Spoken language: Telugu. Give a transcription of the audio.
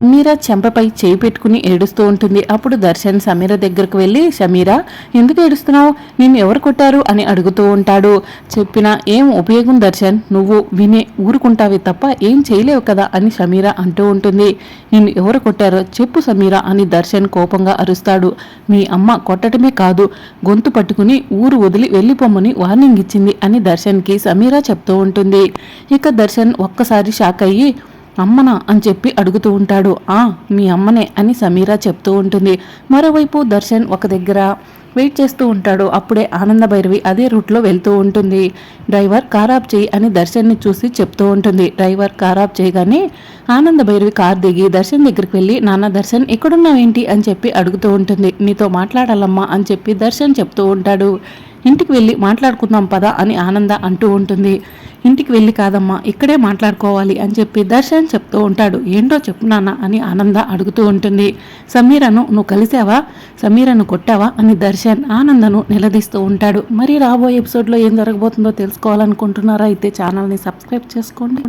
మీరా చెంపపై చేయి పెట్టుకుని ఏడుస్తూ ఉంటుంది. అప్పుడు దర్శన్ సమీర దగ్గరకు వెళ్ళి సమీరా ఎందుకు ఏడుస్తున్నావు? నిన్ను ఎవరు కొట్టారు? అని అడుగుతూ ఉంటాడు. చెప్పిన ఏం ఉపయోగం దర్శన్? నువ్వు వినే ఊరుకుంటావి తప్ప ఏం చేయలేవు కదా? అని సమీర అంటూ ఉంటుంది. నిన్ను ఎవరు కొట్టారో చెప్పు సమీర అని దర్శన్ కోపంగా అరుస్తాడు. మీ అమ్మ కొట్టడమే కాదు గొంతు పట్టుకుని ఊరు వదిలి వెళ్ళిపోమ్మని వార్నింగ్ ఇచ్చింది అని దర్శన్కి సమీర చెప్తూ ఉంటుంది. ఇక దర్శన్ ఒక్కసారి షాక్ అయ్యి అమ్మనా అని చెప్పి అడుగుతూ ఉంటాడు. ఆ మీ అమ్మనే అని సమీరా చెప్తూ ఉంటుంది. మరోవైపు దర్శన్ ఒక దగ్గర వెయిట్ చేస్తూ ఉంటాడు. అప్పుడే ఆనంద భైరవి అదే రూట్లో వెళ్తూ ఉంటుంది. డ్రైవర్ కార్ ఆఫ్ చేయి అని దర్శన్ని చూసి చెప్తూ ఉంటుంది. డ్రైవర్ కార్ ఆఫ్ చేయగానే ఆనంద భైరవి కార్ దిగి దర్శన్ దగ్గరికి వెళ్ళి నాన్న దర్శన్ ఎక్కడున్నావేంటి? అని చెప్పి అడుగుతూ ఉంటుంది. నీతో మాట్లాడాలమ్మా అని చెప్పి దర్శన్ చెప్తూ ఉంటాడు. ఇంటికి వెళ్ళి మాట్లాడుకుందాం పదా అని ఆనంద అంటూ ఉంటుంది. ఇంటికి వెళ్ళి కాదమ్మా ఇక్కడే మాట్లాడుకోవాలి అని చెప్పి దర్శన్ చెప్తూ ఉంటాడు. ఏంటో చెప్పు నాన్న అని ఆనంద అడుగుతూ ఉంటుంది. సమీరను నువ్వు కలిసావా? సమీరను కొట్టావా? అని దర్శన్ ఆనందను నిలదీస్తూ ఉంటాడు. మరి రాబోయే ఎపిసోడ్లో ఏం జరగబోతుందో తెలుసుకోవాలనుకుంటున్నారా? అయితే ఛానల్ని సబ్స్క్రైబ్ చేసుకోండి.